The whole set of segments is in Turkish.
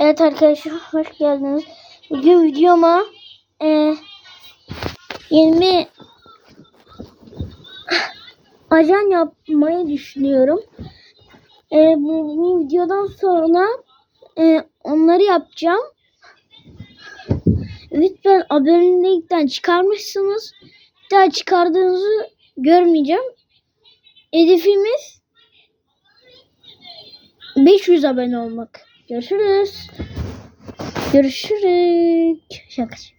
Evet arkadaşlar hoş geldiniz. Bugün videoma e, yeni bir ajan yapmayı düşünüyorum. E, bu, bu videodan sonra e, onları yapacağım. Lütfen abonelikten çıkarmışsınız. Bir daha çıkardığınızı görmeyeceğim. Hedefimiz 500 abone olmak. Görüşürüz. Görüşürüz. Şaka. şaka.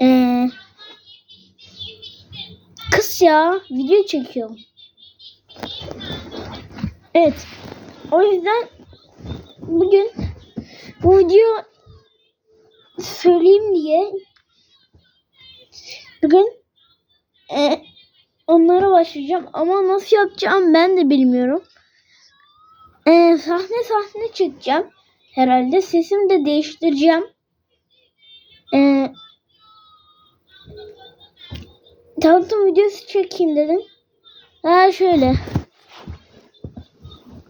Ee, kız ya video çekiyorum. Evet. O yüzden bugün bu video söyleyeyim diye bugün e, onlara başlayacağım ama nasıl yapacağım ben de bilmiyorum. Ee, sahne sahne çekeceğim. Herhalde sesimi de değiştireceğim. Ee, tanıtım videosu çekeyim dedim. Ha şöyle.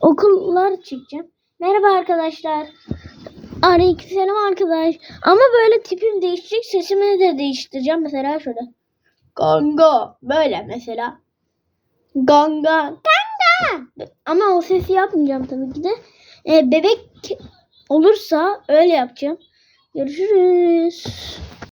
Okullar çekeceğim. Merhaba arkadaşlar. Aleykümselam arkadaş. Ama böyle tipim değişecek. Sesimi de değiştireceğim. Mesela şöyle. Ganga. Böyle mesela. Ganga. Ama o sesi yapmayacağım tabii ki de. Ee, bebek olursa öyle yapacağım. Görüşürüz.